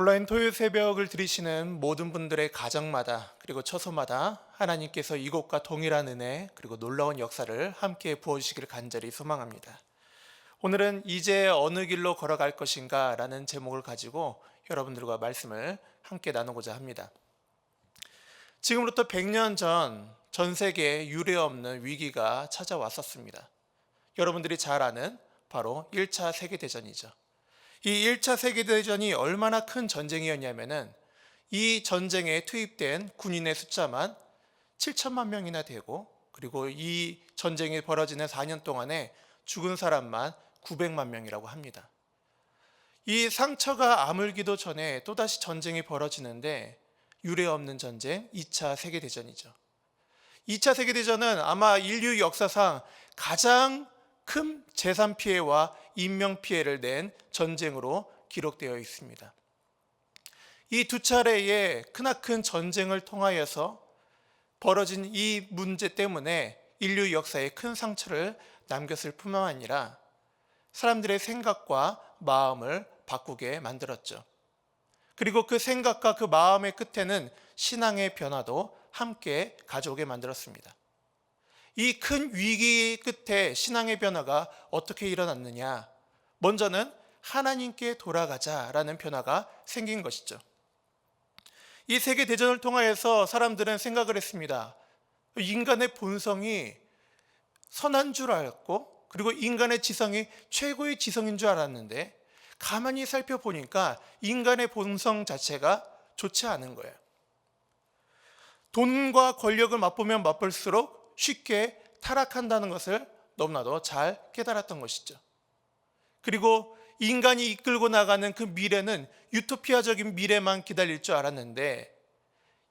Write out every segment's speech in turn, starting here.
온라인 토요일 새벽을 들으시는 모든 분들의 가정마다 그리고 처소마다 하나님께서 이곳과 동일한 은혜 그리고 놀라운 역사를 함께 부어주시기를 간절히 소망합니다. 오늘은 이제 어느 길로 걸어갈 것인가 라는 제목을 가지고 여러분들과 말씀을 함께 나누고자 합니다. 지금부터 100년 전 전 세계에 유례 없는 위기가 찾아왔었습니다. 여러분들이 잘 아는 바로 1차 세계대전이죠. 이 1차 세계대전이 얼마나 큰 전쟁이었냐면은 이 전쟁에 투입된 군인의 숫자만 7천만 명이나 되고 그리고 이 전쟁이 벌어지는 4년 동안에 죽은 사람만 900만 명이라고 합니다. 이 상처가 아물기도 전에 또다시 전쟁이 벌어지는데 유례 없는 전쟁 2차 세계대전이죠. 2차 세계대전은 아마 인류 역사상 가장 큰 재산 피해와 인명 피해를 낸 전쟁으로 기록되어 있습니다. 이 두 차례의 크나큰 전쟁을 통하여서 벌어진 이 문제 때문에 인류 역사에 큰 상처를 남겼을 뿐만 아니라 사람들의 생각과 마음을 바꾸게 만들었죠. 그리고 그 생각과 그 마음의 끝에는 신앙의 변화도 함께 가져오게 만들었습니다. 이 큰 위기 끝에 신앙의 변화가 어떻게 일어났느냐? 먼저는 하나님께 돌아가자라는 변화가 생긴 것이죠. 이 세계 대전을 통하여서 사람들은 생각을 했습니다. 인간의 본성이 선한 줄 알았고, 그리고 인간의 지성이 최고의 지성인 줄 알았는데, 가만히 살펴보니까 인간의 본성 자체가 좋지 않은 거예요. 돈과 권력을 맛보면 맛볼수록 쉽게 타락한다는 것을 너무나도 잘 깨달았던 것이죠. 그리고 인간이 이끌고 나가는 그 미래는 유토피아적인 미래만 기다릴 줄 알았는데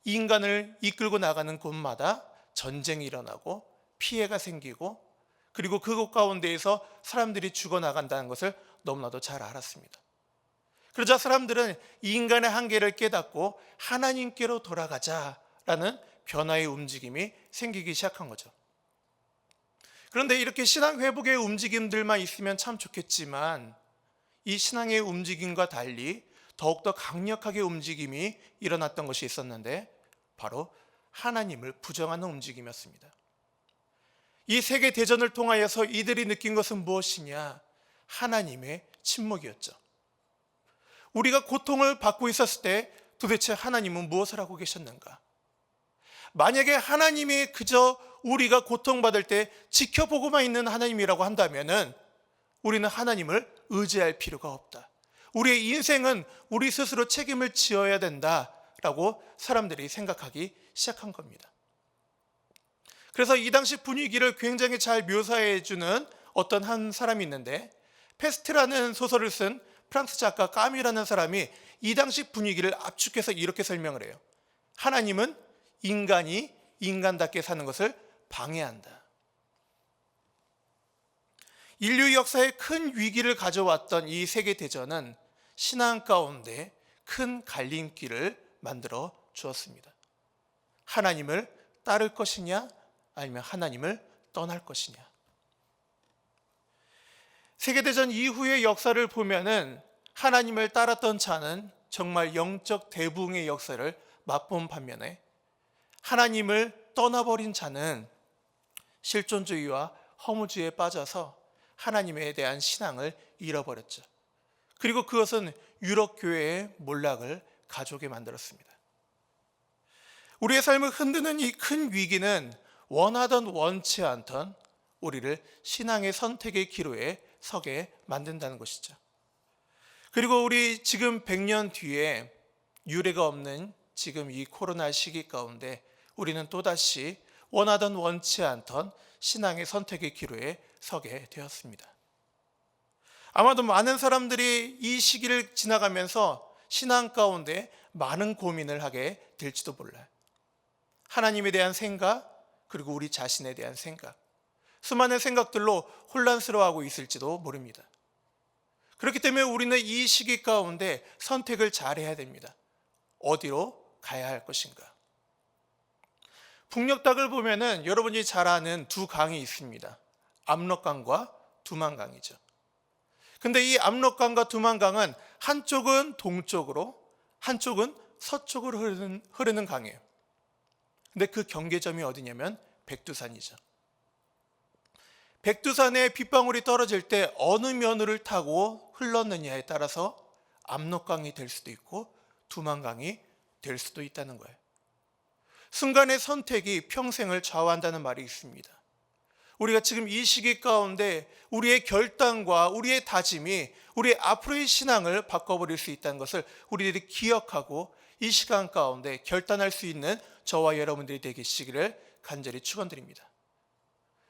인간을 이끌고 나가는 곳마다 전쟁이 일어나고 피해가 생기고 그리고 그곳 가운데에서 사람들이 죽어나간다는 것을 너무나도 잘 알았습니다. 그러자 사람들은 인간의 한계를 깨닫고 하나님께로 돌아가자라는 변화의 움직임이 생기기 시작한 거죠. 그런데 이렇게 신앙 회복의 움직임들만 있으면 참 좋겠지만 이 신앙의 움직임과 달리 더욱더 강력하게 움직임이 일어났던 것이 있었는데 바로 하나님을 부정하는 움직임이었습니다. 이 세계 대전을 통하여서 이들이 느낀 것은 무엇이냐? 하나님의 침묵이었죠. 우리가 고통을 받고 있었을 때 도대체 하나님은 무엇을 하고 계셨는가? 만약에 하나님이 그저 우리가 고통받을 때 지켜보고만 있는 하나님이라고 한다면은 우리는 하나님을 의지할 필요가 없다. 우리의 인생은 우리 스스로 책임을 지어야 된다라고 사람들이 생각하기 시작한 겁니다. 그래서 이 당시 분위기를 굉장히 잘 묘사해 주는 어떤 한 사람이 있는데 페스트라는 소설을 쓴 프랑스 작가 까미라는 사람이 이 당시 분위기를 압축해서 이렇게 설명을 해요. 하나님은 인간이 인간답게 사는 것을 방해한다. 인류 역사에 큰 위기를 가져왔던 이 세계 대전은 신앙 가운데 큰 갈림길을 만들어 주었습니다. 하나님을 따를 것이냐 아니면 하나님을 떠날 것이냐. 세계대전 이후의 역사를 보면은 하나님을 따랐던 자는 정말 영적 대붕의 역사를 맛본 반면에 하나님을 떠나버린 자는 실존주의와 허무주의에 빠져서 하나님에 대한 신앙을 잃어버렸죠. 그리고 그것은 유럽 교회의 몰락을 가져오게 만들었습니다. 우리의 삶을 흔드는 이 큰 위기는 원하던 원치 않던 우리를 신앙의 선택의 기로에 서게 만든다는 것이죠. 그리고 우리 지금 100년 뒤에 유례가 없는 지금 이 코로나 시기 가운데 우리는 또다시 원하던 원치 않던 신앙의 선택의 기로에 서게 되었습니다. 아마도 많은 사람들이 이 시기를 지나가면서 신앙 가운데 많은 고민을 하게 될지도 몰라요. 하나님에 대한 생각, 그리고 우리 자신에 대한 생각, 수많은 생각들로 혼란스러워하고 있을지도 모릅니다. 그렇기 때문에 우리는 이 시기 가운데 선택을 잘 해야 됩니다. 어디로 가야 할 것인가? 북녘닭을 보면은 여러분이 잘 아는 두 강이 있습니다. 압록강과 두만강이죠. 근데 이 압록강과 두만강은 한쪽은 동쪽으로 한쪽은 서쪽으로 흐르는, 흐르는 강이에요. 근데 그 경계점이 어디냐면 백두산이죠. 백두산에 빗방울이 떨어질 때 어느 면을 타고 흘렀느냐에 따라서 압록강이 될 수도 있고 두만강이 될 수도 있다는 거예요. 순간의 선택이 평생을 좌우한다는 말이 있습니다. 우리가 지금 이 시기 가운데 우리의 결단과 우리의 다짐이 우리의 앞으로의 신앙을 바꿔버릴 수 있다는 것을 우리들이 기억하고 이 시간 가운데 결단할 수 있는 저와 여러분들이 되시기를 간절히 축원드립니다.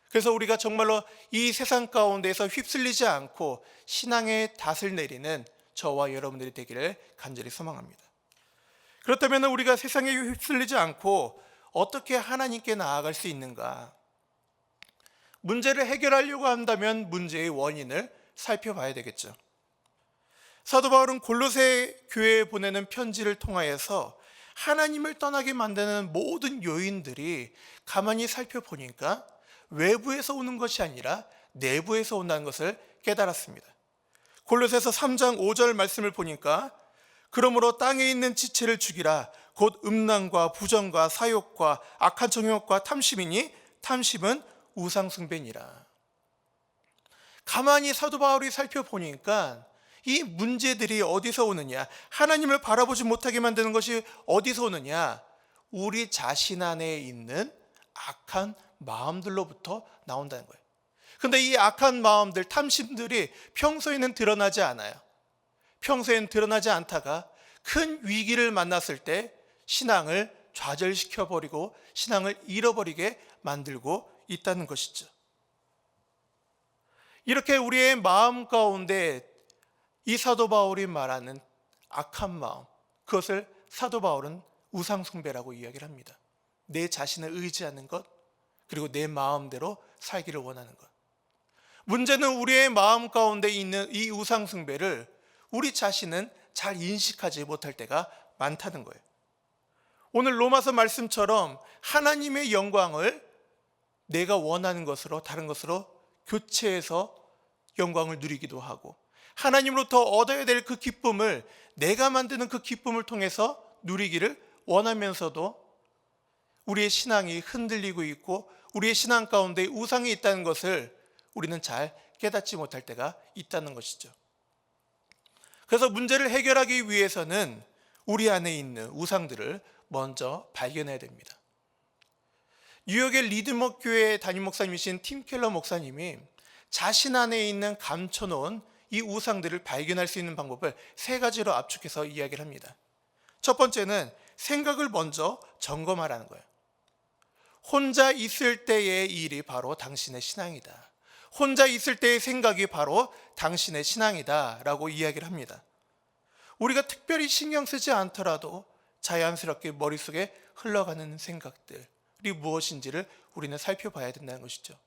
그래서 우리가 정말로 이 세상 가운데에서 휩쓸리지 않고 신앙의 닷을 내리는 저와 여러분들이 되기를 간절히 소망합니다. 그렇다면 우리가 세상에 휩쓸리지 않고 어떻게 하나님께 나아갈 수 있는가? 문제를 해결하려고 한다면 문제의 원인을 살펴봐야 되겠죠. 사도 바울은 골로새 교회에 보내는 편지를 통하여서 하나님을 떠나게 만드는 모든 요인들이 가만히 살펴보니까 외부에서 오는 것이 아니라 내부에서 온다는 것을 깨달았습니다. 골로새서 3장 5절 말씀을 보니까 그러므로 땅에 있는 지체를 죽이라 곧 음란과 부정과 사욕과 악한 정욕과 탐심이니 탐심은 우상 숭배니라. 가만히 사도 바울이 살펴보니까 이 문제들이 어디서 오느냐? 하나님을 바라보지 못하게 만드는 것이 어디서 오느냐? 우리 자신 안에 있는 악한 마음들로부터 나온다는 거예요. 근데 이 악한 마음들, 탐심들이 평소에는 드러나지 않아요. 평소에는 드러나지 않다가 큰 위기를 만났을 때 신앙을 좌절시켜 버리고 신앙을 잃어버리게 만들고 있다는 것이죠. 이렇게 우리의 마음 가운데 이 사도 바울이 말하는 악한 마음, 그것을 사도 바울은 우상숭배라고 이야기를 합니다. 내 자신을 의지하는 것, 그리고 내 마음대로 살기를 원하는 것. 문제는 우리의 마음 가운데 있는 이 우상숭배를 우리 자신은 잘 인식하지 못할 때가 많다는 거예요. 오늘 로마서 말씀처럼 하나님의 영광을 내가 원하는 것으로 다른 것으로 교체해서 영광을 누리기도 하고 하나님으로부터 얻어야 될 그 기쁨을 내가 만드는 그 기쁨을 통해서 누리기를 원하면서도 우리의 신앙이 흔들리고 있고 우리의 신앙 가운데 우상이 있다는 것을 우리는 잘 깨닫지 못할 때가 있다는 것이죠. 그래서 문제를 해결하기 위해서는 우리 안에 있는 우상들을 먼저 발견해야 됩니다. 뉴욕의 리드머 교회 담임 목사님이신 팀 켈러 목사님이 자신 안에 있는 감춰놓은 이 우상들을 발견할 수 있는 방법을 세 가지로 압축해서 이야기를 합니다. 첫 번째는 생각을 먼저 점검하라는 거예요. 혼자 있을 때의 일이 바로 당신의 신앙이다. 혼자 있을 때의 생각이 바로 당신의 신앙이다. 라고 이야기를 합니다. 우리가 특별히 신경 쓰지 않더라도 자연스럽게 머릿속에 흘러가는 생각들이 무엇인지를 우리는 살펴봐야 된다는 것이죠.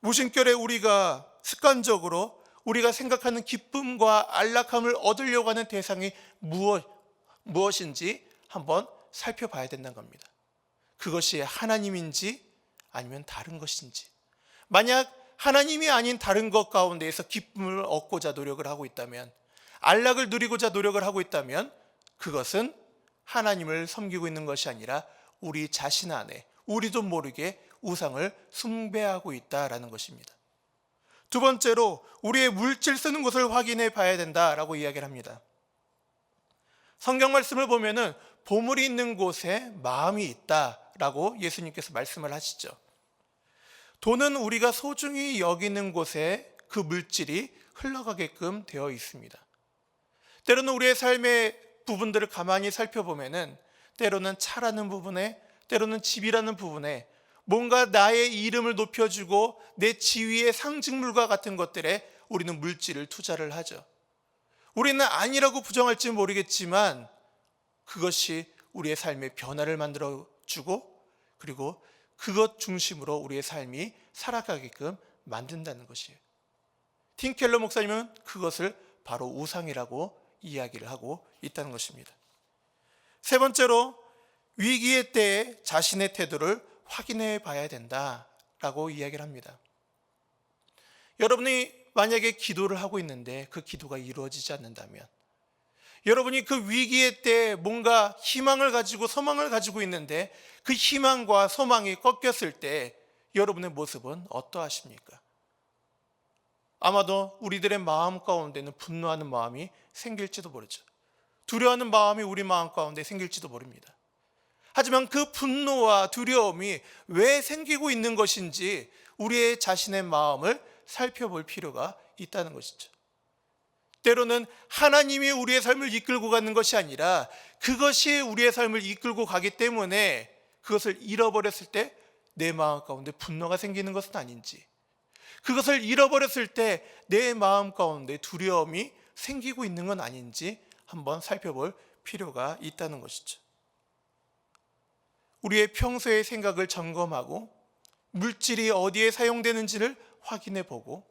무심결에 우리가 습관적으로 우리가 생각하는 기쁨과 안락함을 얻으려고 하는 대상이 무엇, 무엇인지 한번 살펴봐야 된다는 겁니다. 그것이 하나님인지 아니면 다른 것인지. 만약 하나님이 아닌 다른 것 가운데에서 기쁨을 얻고자 노력을 하고 있다면, 안락을 누리고자 노력을 하고 있다면, 그것은 하나님을 섬기고 있는 것이 아니라 우리 자신 안에 우리도 모르게 우상을 숭배하고 있다라는 것입니다. 두 번째로 우리의 물질 쓰는 것을 확인해 봐야 된다라고 이야기를 합니다. 성경 말씀을 보면은 보물이 있는 곳에 마음이 있다라고 예수님께서 말씀을 하시죠. 돈은 우리가 소중히 여기는 곳에 그 물질이 흘러가게끔 되어 있습니다. 때로는 우리의 삶의 부분들을 가만히 살펴보면은 때로는 차라는 부분에 때로는 집이라는 부분에 뭔가 나의 이름을 높여주고 내 지위의 상징물과 같은 것들에 우리는 물질을 투자를 하죠. 우리는 아니라고 부정할지 모르겠지만 그것이 우리의 삶의 변화를 만들어 주고 그리고 그것 중심으로 우리의 삶이 살아가게끔 만든다는 것이에요. 틴켈러 목사님은 그것을 바로 우상이라고 이야기를 하고 있다는 것입니다. 세 번째로 위기의 때에 자신의 태도를 확인해 봐야 된다라고 이야기를 합니다. 여러분이 만약에 기도를 하고 있는데 그 기도가 이루어지지 않는다면 여러분이 그 위기의 때 뭔가 희망을 가지고 소망을 가지고 있는데 그 희망과 소망이 꺾였을 때 여러분의 모습은 어떠하십니까? 아마도 우리들의 마음 가운데는 분노하는 마음이 생길지도 모르죠. 두려워하는 마음이 우리 마음 가운데 생길지도 모릅니다. 하지만 그 분노와 두려움이 왜 생기고 있는 것인지 우리의 자신의 마음을 살펴볼 필요가 있다는 것이죠. 때로는 하나님이 우리의 삶을 이끌고 가는 것이 아니라 그것이 우리의 삶을 이끌고 가기 때문에 그것을 잃어버렸을 때 내 마음 가운데 분노가 생기는 것은 아닌지 그것을 잃어버렸을 때 내 마음 가운데 두려움이 생기고 있는 건 아닌지 한번 살펴볼 필요가 있다는 것이죠. 우리의 평소의 생각을 점검하고 물질이 어디에 사용되는지를 확인해 보고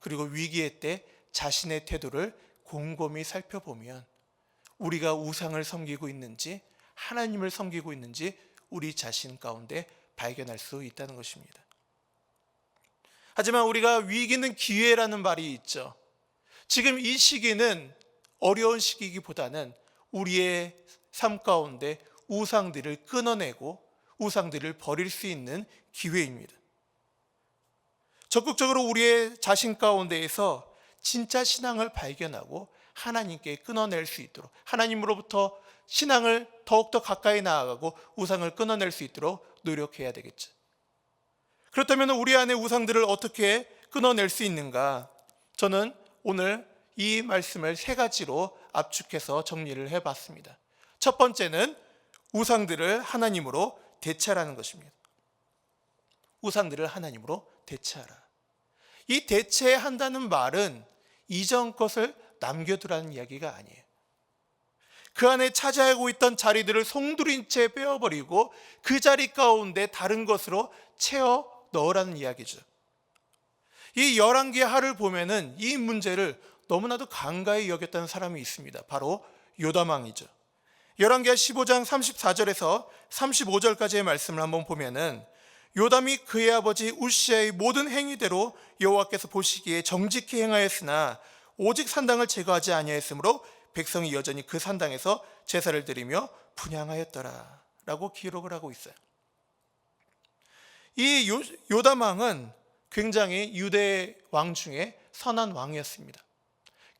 그리고 위기의 때 자신의 태도를 곰곰이 살펴보면 우리가 우상을 섬기고 있는지 하나님을 섬기고 있는지 우리 자신 가운데 발견할 수 있다는 것입니다. 하지만 우리가 위기는 기회라는 말이 있죠. 지금 이 시기는 어려운 시기기보다는 우리의 삶 가운데 우상들을 끊어내고 우상들을 버릴 수 있는 기회입니다. 적극적으로 우리의 자신 가운데에서 진짜 신앙을 발견하고 하나님께 끊어낼 수 있도록 하나님으로부터 신앙을 더욱더 가까이 나아가고 우상을 끊어낼 수 있도록 노력해야 되겠죠. 그렇다면 우리 안에 우상들을 어떻게 끊어낼 수 있는가? 저는 오늘 이 말씀을 세 가지로 압축해서 정리를 해 봤습니다. 첫 번째는 우상들을 하나님으로 대체하라는 것입니다. 우상들을 하나님으로 대체하라. 이 대체한다는 말은 이전 것을 남겨두라는 이야기가 아니에요. 그 안에 차지하고 있던 자리들을 송두린 채 빼어버리고 그 자리 가운데 다른 것으로 채워 넣으라는 이야기죠. 이 열왕기의 하를 보면은 이 문제를 너무나도 간가히 여겼다는 사람이 있습니다. 바로 요담왕이죠. 열왕기하 15장 34절에서 35절까지의 말씀을 한번 보면은 요담이 그의 아버지 우시아의 모든 행위대로 여호와께서 보시기에 정직히 행하였으나 오직 산당을 제거하지 아니하였으므로 백성이 여전히 그 산당에서 제사를 드리며 분양하였더라라고 기록을 하고 있어요. 이 요, 요담 왕은 굉장히 유대 왕 중에 선한 왕이었습니다.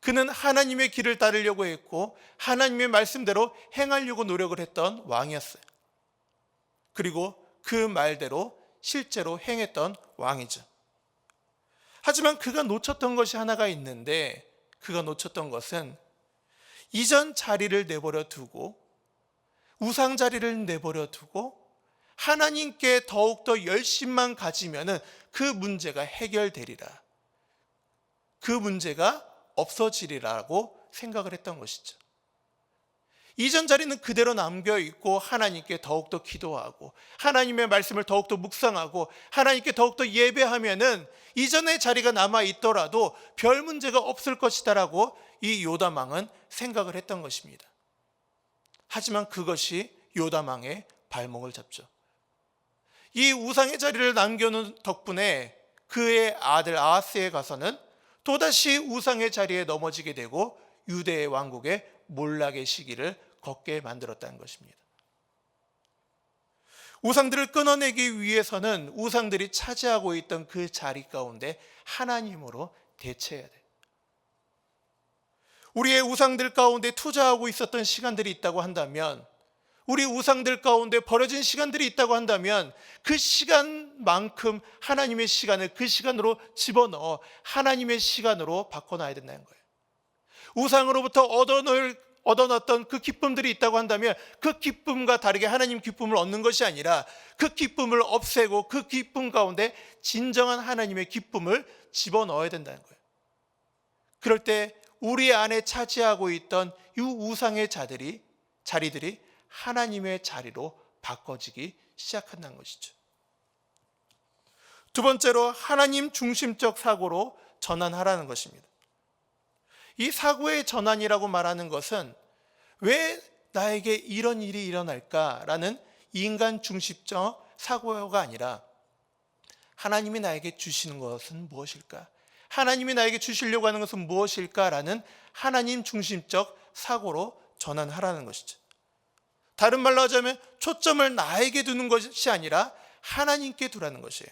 그는 하나님의 길을 따르려고 했고 하나님의 말씀대로 행하려고 노력을 했던 왕이었어요. 그리고 그 말대로 실제로 행했던 왕이죠. 하지만 그가 놓쳤던 것이 하나가 있는데 그가 놓쳤던 것은 이전 자리를 내버려 두고 우상 자리를 내버려 두고 하나님께 더욱더 열심만 가지면은 그 문제가 해결되리라. 그 문제가 없어지리라고 생각을 했던 것이죠. 이전 자리는 그대로 남겨 있고 하나님께 더욱더 기도하고 하나님의 말씀을 더욱더 묵상하고 하나님께 더욱더 예배하면은 이전의 자리가 남아 있더라도 별 문제가 없을 것이다라고 이 요담왕은 생각을 했던 것입니다. 하지만 그것이 요담왕의 발목을 잡죠. 이 우상의 자리를 남겨놓은 덕분에 그의 아들 아하스에 가서는 또다시 우상의 자리에 넘어지게 되고 유대의 왕국의 몰락의 시기를 걷게 만들었다는 것입니다. 우상들을 끊어내기 위해서는 우상들이 차지하고 있던 그 자리 가운데 하나님으로 대체해야 돼. 우리의 우상들 가운데 투자하고 있었던 시간들이 있다고 한다면 우리 우상들 가운데 버려진 시간들이 있다고 한다면 그 시간만큼 하나님의 시간을 그 시간으로 집어넣어 하나님의 시간으로 바꿔놔야 된다는 거예요. 우상으로부터 얻어놓을 얻어놨던 그 기쁨들이 있다고 한다면 그 기쁨과 다르게 하나님 기쁨을 얻는 것이 아니라 그 기쁨을 없애고 그 기쁨 가운데 진정한 하나님의 기쁨을 집어넣어야 된다는 거예요. 그럴 때 우리 안에 차지하고 있던 이 우상의 자들이 자리들이 하나님의 자리로 바꿔지기 시작한다는 것이죠. 두 번째로 하나님 중심적 사고로 전환하라는 것입니다. 이 사고의 전환이라고 말하는 것은 왜 나에게 이런 일이 일어날까라는 인간 중심적 사고가 아니라 하나님이 나에게 주시는 것은 무엇일까? 하나님이 나에게 주시려고 하는 것은 무엇일까라는 하나님 중심적 사고로 전환하라는 것이죠. 다른 말로 하자면 초점을 나에게 두는 것이 아니라 하나님께 두라는 것이에요.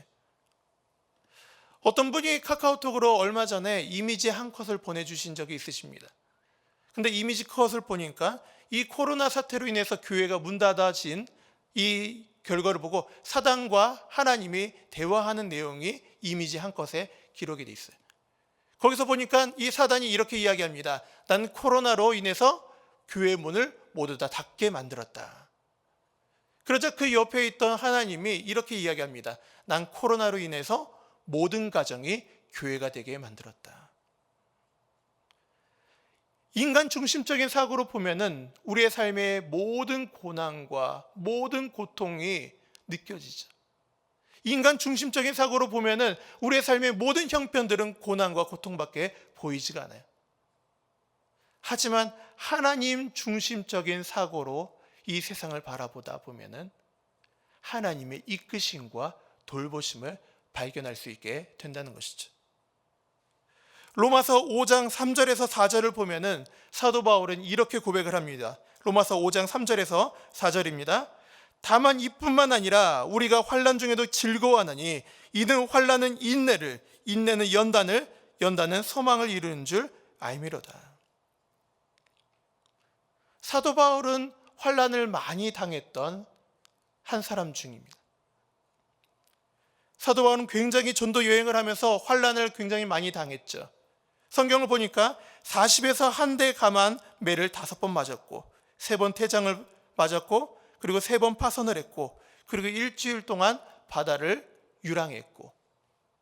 어떤 분이 카카오톡으로 얼마 전에 이미지 한 컷을 보내주신 적이 있으십니다. 근데 이미지 컷을 보니까 이 코로나 사태로 인해서 교회가 문 닫아진 이 결과를 보고 사단과 하나님이 대화하는 내용이 이미지 한 컷에 기록이 돼 있어요. 거기서 보니까 이 사단이 이렇게 이야기합니다. 난 코로나로 인해서 교회 문을 모두 다 닫게 만들었다. 그러자 그 옆에 있던 하나님이 이렇게 이야기합니다. 난 코로나로 인해서 모든 가정이 교회가 되게 만들었다. 인간 중심적인 사고로 보면은 우리의 삶의 모든 고난과 모든 고통이 느껴지죠. 인간 중심적인 사고로 보면은 우리의 삶의 모든 형편들은 고난과 고통밖에 보이지가 않아요. 하지만 하나님 중심적인 사고로 이 세상을 바라보다 보면은 하나님의 이끄심과 돌보심을 발견할 수 있게 된다는 것이죠. 로마서 5장 3절에서 4절을 보면은 사도 바울은 이렇게 고백을 합니다. 로마서 5장 3절에서 4절입니다. 다만 이뿐만 아니라 우리가 환란 중에도 즐거워하나니 이는 환란은 인내를 인내는 연단을 연단은 소망을 이루는 줄 알미로다. 사도 바울은 환란을 많이 당했던 한 사람 중입니다. 사도 바울은 굉장히 전도 여행을 하면서 환란을 굉장히 많이 당했죠. 성경을 보니까 40에서 한 대 감한 매를 다섯 번 맞았고 세번 태장을 맞았고 그리고 세 번 파선을 했고 그리고 일주일 동안 바다를 유랑했고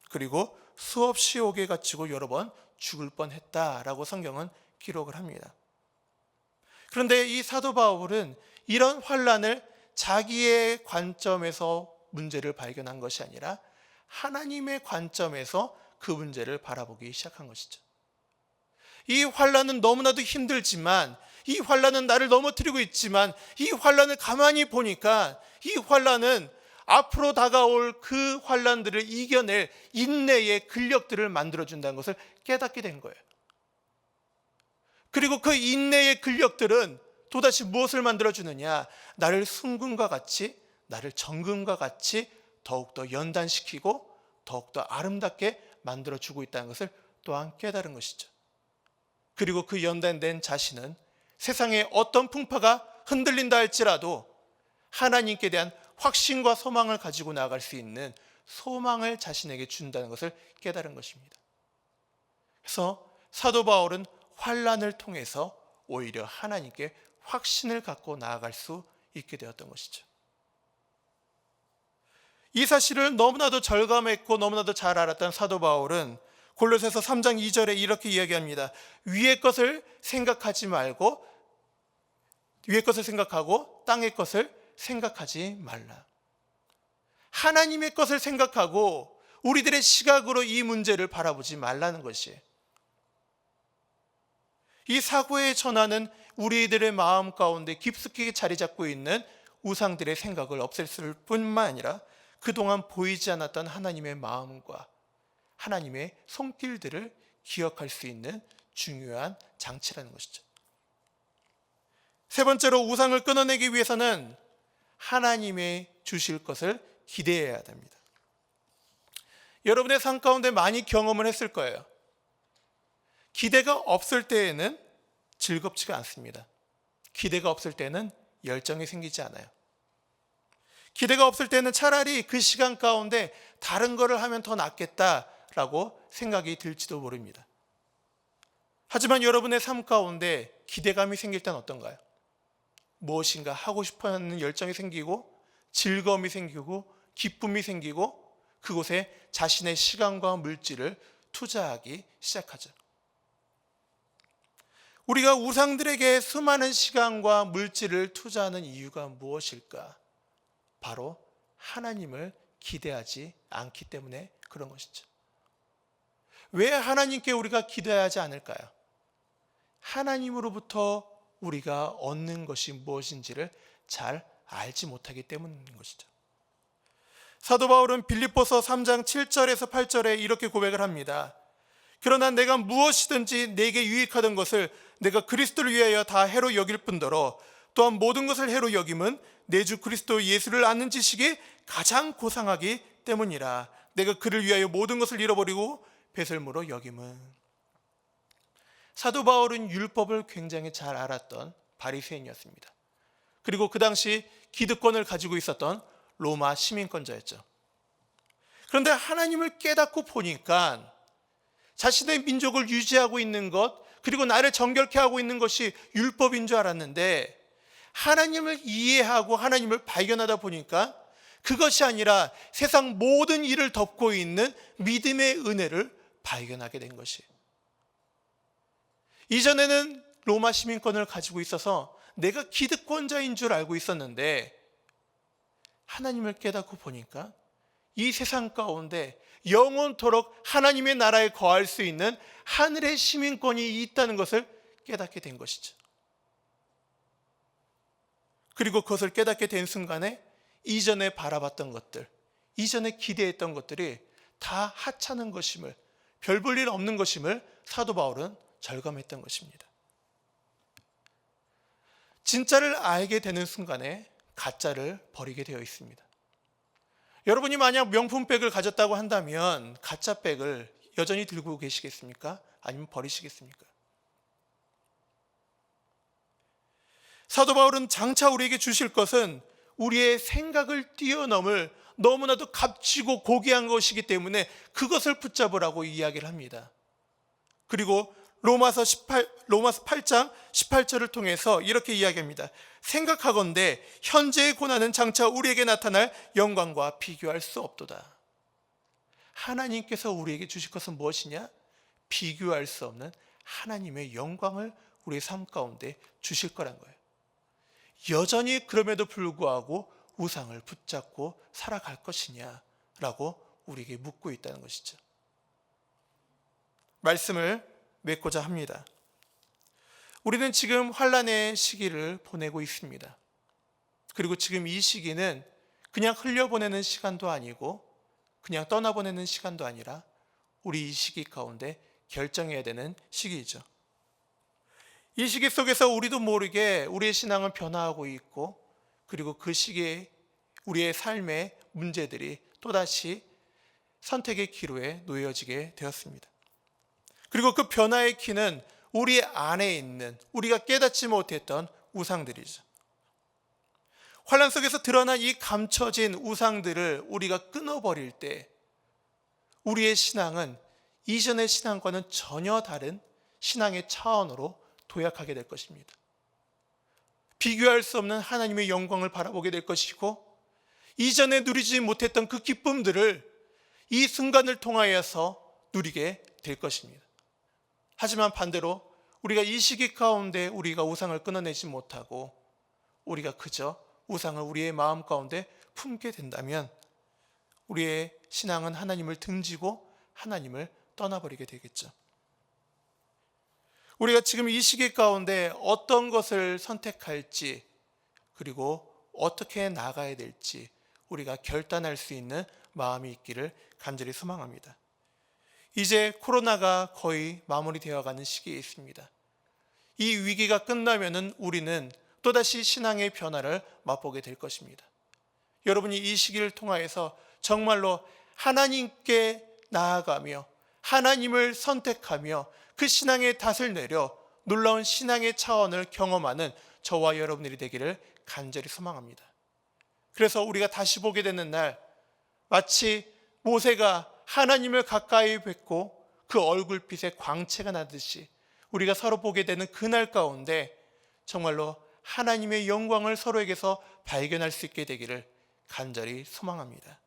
그리고 수없이 옥에 갇히고 여러 번 죽을 뻔했다라고 성경은 기록을 합니다. 그런데 이 사도 바울은 이런 환란을 자기의 관점에서 문제를 발견한 것이 아니라 하나님의 관점에서 그 문제를 바라보기 시작한 것이죠. 이 환란은 너무나도 힘들지만 이 환란은 나를 넘어뜨리고 있지만 이 환란을 가만히 보니까 이 환란은 앞으로 다가올 그 환란들을 이겨낼 인내의 근력들을 만들어 준다는 것을 깨닫게 된 거예요. 그리고 그 인내의 근력들은 또다시 무엇을 만들어 주느냐? 나를 순금과 같이 나를 정금과 같이 더욱더 연단시키고 더욱더 아름답게 만들어 주고 있다는 것을 또한 깨달은 것이죠. 그리고 그 연단된 자신은 세상에 어떤 풍파가 흔들린다 할지라도 하나님께 대한 확신과 소망을 가지고 나아갈 수 있는 소망을 자신에게 준다는 것을 깨달은 것입니다. 그래서 사도 바울은 환란을 통해서 오히려 하나님께 확신을 갖고 나아갈 수 있게 되었던 것이죠. 이 사실을 너무나도 절감했고 너무나도 잘 알았던 사도 바울은 골로새서 3장 2절에 이렇게 이야기합니다. 위의 것을 생각하지 말고 위의 것을 생각하고 땅의 것을 생각하지 말라. 하나님의 것을 생각하고 우리들의 시각으로 이 문제를 바라보지 말라는 것이 이 사고의 전환은 우리들의 마음 가운데 깊숙이 자리 잡고 있는 우상들의 생각을 없앨 뿐만 아니라 그동안 보이지 않았던 하나님의 마음과 하나님의 손길들을 기억할 수 있는 중요한 장치라는 것이죠. 세 번째로 우상을 끊어내기 위해서는 하나님의 주실 것을 기대해야 됩니다. 여러분의 삶 가운데 많이 경험을 했을 거예요. 기대가 없을 때에는 즐겁지가 않습니다. 기대가 없을 때는 열정이 생기지 않아요. 기대가 없을 때는 차라리 그 시간 가운데 다른 거를 하면 더 낫겠다라고 생각이 들지도 모릅니다. 하지만 여러분의 삶 가운데 기대감이 생길 땐 어떤가요? 무엇인가 하고 싶어 하는 열정이 생기고 즐거움이 생기고 기쁨이 생기고 그곳에 자신의 시간과 물질을 투자하기 시작하죠. 우리가 우상들에게 수많은 시간과 물질을 투자하는 이유가 무엇일까? 바로 하나님을 기대하지 않기 때문에 그런 것이죠. 왜 하나님께 우리가 기대하지 않을까요? 하나님으로부터 우리가 얻는 것이 무엇인지를 잘 알지 못하기 때문인 것이죠. 사도 바울은 빌립보서 3장 7절에서 8절에 이렇게 고백을 합니다. 그러나 내가 무엇이든지 내게 유익하던 것을 내가 그리스도를 위하여 다 해로 여길 뿐더러 또한 모든 것을 해로 여김은 내 주 그리스도 예수를 아는 지식이 가장 고상하기 때문이라 내가 그를 위하여 모든 것을 잃어버리고 배설물로 여김은 사도 바울은 율법을 굉장히 잘 알았던 바리새인이었습니다. 그리고 그 당시 기득권을 가지고 있었던 로마 시민권자였죠. 그런데 하나님을 깨닫고 보니까 자신의 민족을 유지하고 있는 것, 그리고 나를 정결케 하고 있는 것이 율법인 줄 알았는데 하나님을 이해하고 하나님을 발견하다 보니까 그것이 아니라 세상 모든 일을 덮고 있는 믿음의 은혜를 발견하게 된 것이. 이전에는 로마 시민권을 가지고 있어서 내가 기득권자인 줄 알고 있었는데 하나님을 깨닫고 보니까 이 세상 가운데 영원토록 하나님의 나라에 거할 수 있는 하늘의 시민권이 있다는 것을 깨닫게 된 것이죠. 그리고 그것을 깨닫게 된 순간에 이전에 바라봤던 것들, 이전에 기대했던 것들이 다 하찮은 것임을, 별 볼 일 없는 것임을 사도 바울은 절감했던 것입니다. 진짜를 알게 되는 순간에 가짜를 버리게 되어 있습니다. 여러분이 만약 명품백을 가졌다고 한다면 가짜 백을 여전히 들고 계시겠습니까? 아니면 버리시겠습니까? 사도 바울은 장차 우리에게 주실 것은 우리의 생각을 뛰어넘을 너무나도 값지고 고귀한 것이기 때문에 그것을 붙잡으라고 이야기를 합니다. 그리고 로마서 18 로마서 8장 18절을 통해서 이렇게 이야기합니다. 생각하건대 현재의 고난은 장차 우리에게 나타날 영광과 비교할 수 없도다. 하나님께서 우리에게 주실 것은 무엇이냐? 비교할 수 없는 하나님의 영광을 우리의 삶 가운데 주실 거란 거예요. 여전히 그럼에도 불구하고 우상을 붙잡고 살아갈 것이냐라고 우리에게 묻고 있다는 것이죠. 말씀을 맺고자 합니다. 우리는 지금 환란의 시기를 보내고 있습니다. 그리고 지금 이 시기는 그냥 흘려보내는 시간도 아니고 그냥 떠나보내는 시간도 아니라 우리 이 시기 가운데 결정해야 되는 시기이죠. 이 시기 속에서 우리도 모르게 우리의 신앙은 변화하고 있고 그리고 그 시기에 우리의 삶의 문제들이 또다시 선택의 기로에 놓여지게 되었습니다. 그리고 그 변화의 키는 우리 안에 있는 우리가 깨닫지 못했던 우상들이죠. 환란 속에서 드러난 이 감춰진 우상들을 우리가 끊어버릴 때 우리의 신앙은 이전의 신앙과는 전혀 다른 신앙의 차원으로 도약하게 될 것입니다. 비교할 수 없는 하나님의 영광을 바라보게 될 것이고 이전에 누리지 못했던 그 기쁨들을 이 순간을 통하여서 누리게 될 것입니다. 하지만 반대로 우리가 이 시기 가운데 우리가 우상을 끊어내지 못하고 우리가 그저 우상을 우리의 마음 가운데 품게 된다면 우리의 신앙은 하나님을 등지고 하나님을 떠나버리게 되겠죠. 우리가 지금 이 시기 가운데 어떤 것을 선택할지 그리고 어떻게 나가야 될지 우리가 결단할 수 있는 마음이 있기를 간절히 소망합니다. 이제 코로나가 거의 마무리되어 가는 시기에 있습니다. 이 위기가 끝나면은 우리는 또다시 신앙의 변화를 맛보게 될 것입니다. 여러분이 이 시기를 통하여서 정말로 하나님께 나아가며 하나님을 선택하며 그 신앙의 탓을 내려 놀라운 신앙의 차원을 경험하는 저와 여러분들이 되기를 간절히 소망합니다. 그래서 우리가 다시 보게 되는 날 마치 모세가 하나님을 가까이 뵙고 그 얼굴빛에 광채가 나듯이 우리가 서로 보게 되는 그날 가운데 정말로 하나님의 영광을 서로에게서 발견할 수 있게 되기를 간절히 소망합니다.